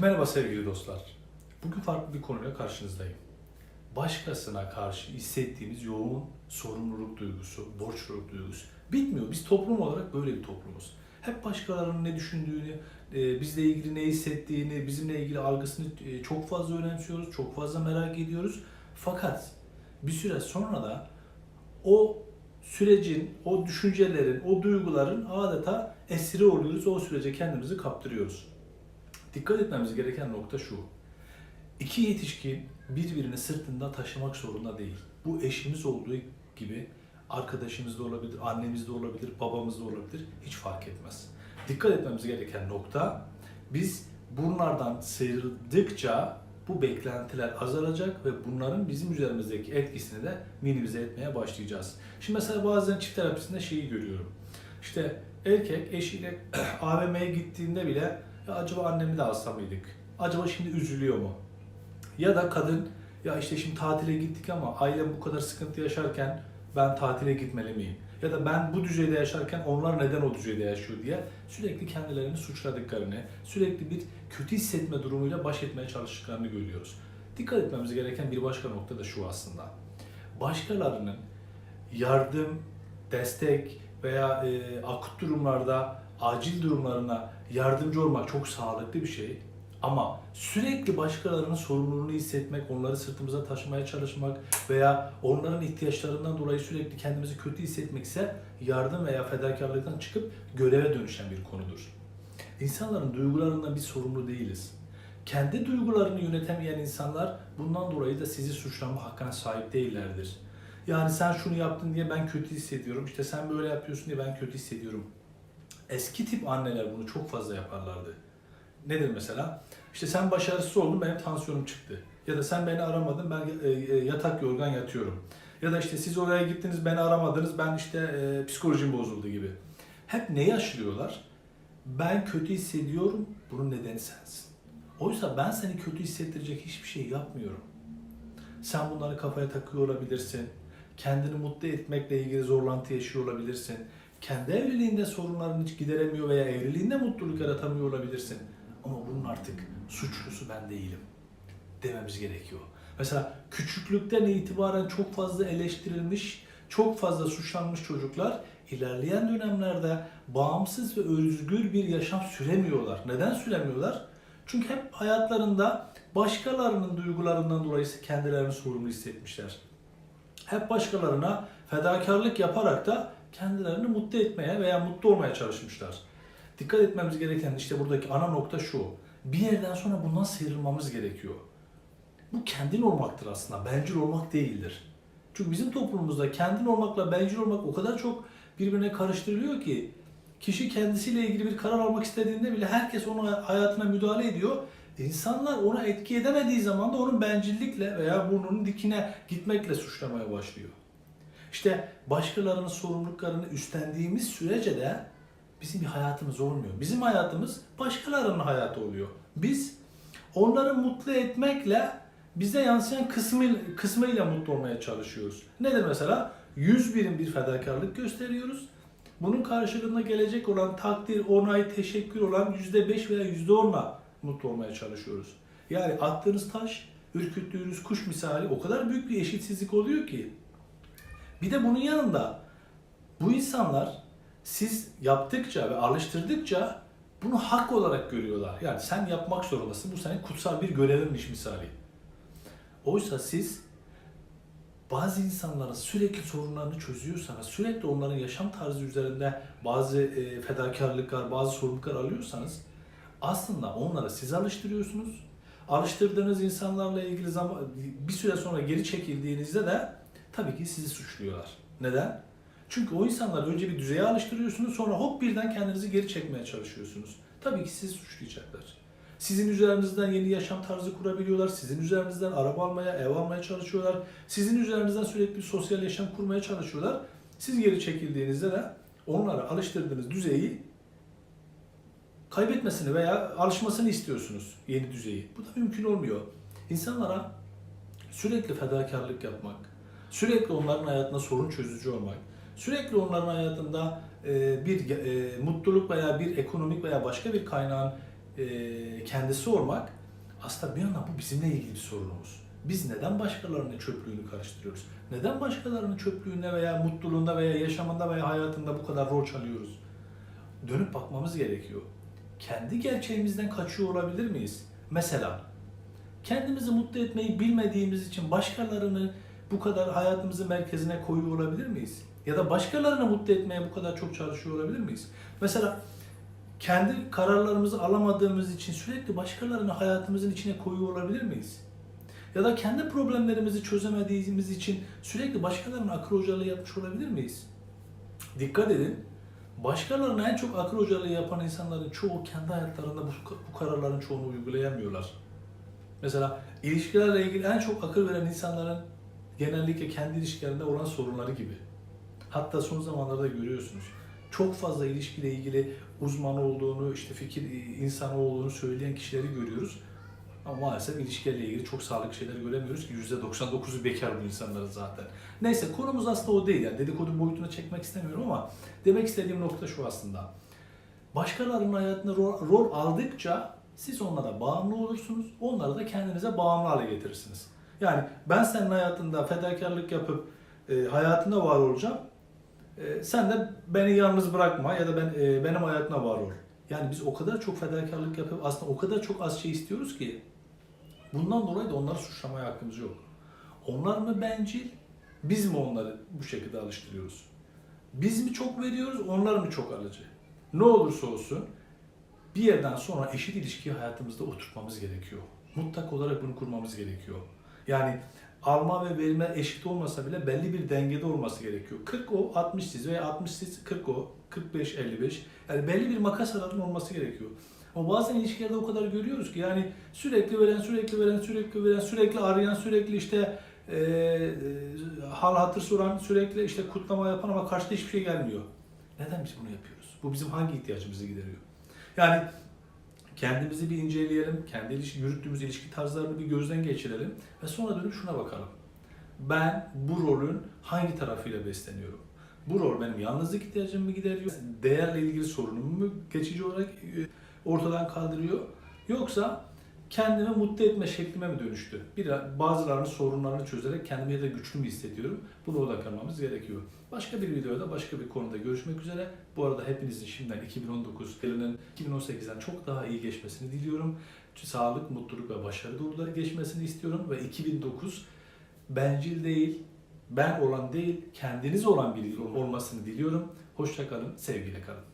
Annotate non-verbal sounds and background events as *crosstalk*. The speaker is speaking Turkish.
Merhaba sevgili dostlar. Bugün farklı bir konuyla karşınızdayım. Başkasına karşı hissettiğimiz yoğun sorumluluk duygusu, borçluluk duygusu bitmiyor. Biz toplum olarak böyle bir toplumuz. Hep başkalarının ne düşündüğünü, e, bizle ilgili ne hissettiğini, bizimle ilgili algısını e, çok fazla önemsiyoruz, çok fazla merak ediyoruz. Fakat bir süre sonra da o sürecin, o düşüncelerin, o duyguların adeta esiri oluyoruz. O sürece kendimizi kaptırıyoruz. Dikkat etmemiz gereken nokta şu. İki yetişkin birbirini sırtında taşımak zorunda değil. Bu eşimiz olduğu gibi arkadaşımız da olabilir, annemiz de olabilir, babamız da olabilir. Hiç fark etmez. Dikkat etmemiz gereken nokta biz bunlardan sıyrıldıkça bu beklentiler azalacak ve bunların bizim üzerimizdeki etkisini de minimize etmeye başlayacağız. Şimdi mesela bazen çift terapisinde şeyi görüyorum. İşte erkek eşiyle *clears throat* AVM'ye gittiğinde bile ya acaba annemi de alsa mıydık? Acaba şimdi üzülüyor mu? Ya da kadın ya işte şimdi tatile gittik ama ailem bu kadar sıkıntı yaşarken ben tatile gitmeli miyim? Ya da ben bu düzeyde yaşarken onlar neden o düzeyde yaşıyor diye sürekli kendilerini suçladıklarını, sürekli bir kötü hissetme durumuyla baş etmeye çalıştıklarını görüyoruz. Dikkat etmemiz gereken bir başka nokta da şu aslında. Başkalarının yardım, destek veya e, akut durumlarda acil durumlarına yardımcı olmak çok sağlıklı bir şey. Ama sürekli başkalarının sorumluluğunu hissetmek, onları sırtımıza taşımaya çalışmak veya onların ihtiyaçlarından dolayı sürekli kendimizi kötü hissetmek ise yardım veya fedakarlıktan çıkıp göreve dönüşen bir konudur. İnsanların duygularından bir sorumlu değiliz. Kendi duygularını yönetemeyen insanlar bundan dolayı da sizi suçlama hakkına sahip değillerdir. Yani sen şunu yaptın diye ben kötü hissediyorum, işte sen böyle yapıyorsun diye ben kötü hissediyorum. Eski tip anneler bunu çok fazla yaparlardı. Nedir mesela? İşte sen başarısız oldun benim tansiyonum çıktı. Ya da sen beni aramadın ben e, e, yatak yorgan yatıyorum. Ya da işte siz oraya gittiniz beni aramadınız ben işte e, psikolojim bozuldu gibi. Hep neyi aşılıyorlar? Ben kötü hissediyorum bunun nedeni sensin. Oysa ben seni kötü hissettirecek hiçbir şey yapmıyorum. Sen bunları kafaya takıyor olabilirsin. Kendini mutlu etmekle ilgili zorlantı yaşıyor olabilirsin. Kendi evliliğinde sorunlarını gideremiyor veya evliliğinde mutluluk yaratamıyor olabilirsin. Ama bunun artık suçlusu ben değilim dememiz gerekiyor. Mesela küçüklükten itibaren çok fazla eleştirilmiş, çok fazla suçlanmış çocuklar ilerleyen dönemlerde bağımsız ve özgür bir yaşam süremiyorlar. Neden süremiyorlar? Çünkü hep hayatlarında başkalarının duygularından dolayı kendilerini sorumlu hissetmişler. Hep başkalarına fedakarlık yaparak da kendilerini mutlu etmeye veya mutlu olmaya çalışmışlar. Dikkat etmemiz gereken işte buradaki ana nokta şu. Bir yerden sonra bundan sıyrılmamız gerekiyor. Bu kendin olmaktır aslında. Bencil olmak değildir. Çünkü bizim toplumumuzda kendin olmakla bencil olmak o kadar çok birbirine karıştırılıyor ki kişi kendisiyle ilgili bir karar almak istediğinde bile herkes onun hayatına müdahale ediyor. İnsanlar ona etki edemediği zaman da onun bencillikle veya burnunun dikine gitmekle suçlamaya başlıyor. İşte başkalarının sorumluluklarını üstlendiğimiz sürece de bizim bir hayatımız olmuyor. Bizim hayatımız başkalarının hayatı oluyor. Biz onları mutlu etmekle bize yansıyan kısmı, kısmıyla mutlu olmaya çalışıyoruz. Nedir mesela? 100 birim bir fedakarlık gösteriyoruz. Bunun karşılığında gelecek olan takdir, onay, teşekkür olan %5 veya %10'la mutlu olmaya çalışıyoruz. Yani attığınız taş, ürküttüğünüz kuş misali o kadar büyük bir eşitsizlik oluyor ki. Bir de bunun yanında bu insanlar siz yaptıkça ve alıştırdıkça bunu hak olarak görüyorlar. Yani sen yapmak zorundasın. Bu senin kutsal bir görevinmiş misali. Oysa siz bazı insanların sürekli sorunlarını çözüyorsanız, sürekli onların yaşam tarzı üzerinde bazı e, fedakarlıklar, bazı sorumluluklar alıyorsanız aslında onları siz alıştırıyorsunuz. Alıştırdığınız insanlarla ilgili zaman bir süre sonra geri çekildiğinizde de tabii ki sizi suçluyorlar. Neden? Çünkü o insanları önce bir düzeye alıştırıyorsunuz sonra hop birden kendinizi geri çekmeye çalışıyorsunuz. Tabii ki sizi suçlayacaklar. Sizin üzerinizden yeni yaşam tarzı kurabiliyorlar. Sizin üzerinizden araba almaya, ev almaya çalışıyorlar. Sizin üzerinizden sürekli sosyal yaşam kurmaya çalışıyorlar. Siz geri çekildiğinizde de onlara alıştırdığınız düzeyi kaybetmesini veya alışmasını istiyorsunuz yeni düzeyi. Bu da mümkün olmuyor. İnsanlara sürekli fedakarlık yapmak, sürekli onların hayatında sorun çözücü olmak, sürekli onların hayatında e, bir e, mutluluk veya bir ekonomik veya başka bir kaynağın e, kendisi olmak aslında bir yandan bu bizimle ilgili bir sorunumuz. Biz neden başkalarının çöplüğünü karıştırıyoruz? Neden başkalarının çöplüğünde veya mutluluğunda veya yaşamında veya hayatında bu kadar rol çalıyoruz? Dönüp bakmamız gerekiyor. Kendi gerçeğimizden kaçıyor olabilir miyiz? Mesela kendimizi mutlu etmeyi bilmediğimiz için başkalarını bu kadar hayatımızın merkezine koyuyor olabilir miyiz? Ya da başkalarını mutlu etmeye bu kadar çok çalışıyor olabilir miyiz? Mesela kendi kararlarımızı alamadığımız için sürekli başkalarını hayatımızın içine koyuyor olabilir miyiz? Ya da kendi problemlerimizi çözemediğimiz için sürekli başkalarının akıl hocalığı yapmış olabilir miyiz? Dikkat edin. Başkalarına en çok akıl hocalığı yapan insanların çoğu kendi hayatlarında bu, bu kararların çoğunu uygulayamıyorlar. Mesela ilişkilerle ilgili en çok akıl veren insanların genellikle kendi ilişkilerinde olan sorunları gibi. Hatta son zamanlarda görüyorsunuz. Çok fazla ilişkiyle ilgili uzman olduğunu, işte fikir insanı olduğunu söyleyen kişileri görüyoruz. Ama maalesef ilişkilerle ilgili çok sağlıklı şeyler göremiyoruz ki %99'u bekar bu insanların zaten. Neyse konumuz aslında o değil yani dedikodu boyutuna çekmek istemiyorum ama demek istediğim nokta şu aslında. Başkalarının hayatında rol, rol aldıkça siz onlara bağımlı olursunuz, onları da kendinize bağımlı hale getirirsiniz. Yani ben senin hayatında fedakarlık yapıp e, hayatında var olacağım. E, sen de beni yalnız bırakma ya da ben e, benim hayatına var ol. Yani biz o kadar çok fedakarlık yapıp aslında o kadar çok az şey istiyoruz ki bundan dolayı da onları suçlamaya hakkımız yok. Onlar mı bencil, biz mi onları bu şekilde alıştırıyoruz? Biz mi çok veriyoruz, onlar mı çok alıcı? Ne olursa olsun bir yerden sonra eşit ilişkiyi hayatımızda oturtmamız gerekiyor. Mutlak olarak bunu kurmamız gerekiyor. Yani alma ve verme eşit olmasa bile belli bir dengede olması gerekiyor. 40 o, 60 siz veya 60 siz, 40 o, 45, 55. Yani belli bir makas aralığının olması gerekiyor. Ama bazen ilişkilerde o kadar görüyoruz ki yani sürekli veren, sürekli veren, sürekli veren, sürekli arayan, sürekli işte e, e, hal hatır soran, sürekli işte kutlama yapan ama karşıda hiçbir şey gelmiyor. Neden biz bunu yapıyoruz? Bu bizim hangi ihtiyacımızı gideriyor? Yani kendimizi bir inceleyelim, kendi ilişki, yürüttüğümüz ilişki tarzlarını bir gözden geçirelim ve sonra dönüp şuna bakalım. Ben bu rolün hangi tarafıyla besleniyorum? Bu rol benim yalnızlık ihtiyacımı mı gideriyor? Değerle ilgili sorunumu mu geçici olarak e, ortadan kaldırıyor? Yoksa kendimi mutlu etme şeklime mi dönüştü? Bir, bazılarının sorunlarını çözerek kendimi da güçlü mü hissediyorum? Buna odaklanmamız gerekiyor. Başka bir videoda, başka bir konuda görüşmek üzere. Bu arada hepinizin şimdiden 2019 yılının 2018'den çok daha iyi geçmesini diliyorum. Sağlık, mutluluk ve başarı dolu geçmesini istiyorum ve 2009 bencil değil, ben olan değil, kendiniz olan bir yıl olmasını diliyorum. Hoşça kalın, sevgiyle kalın.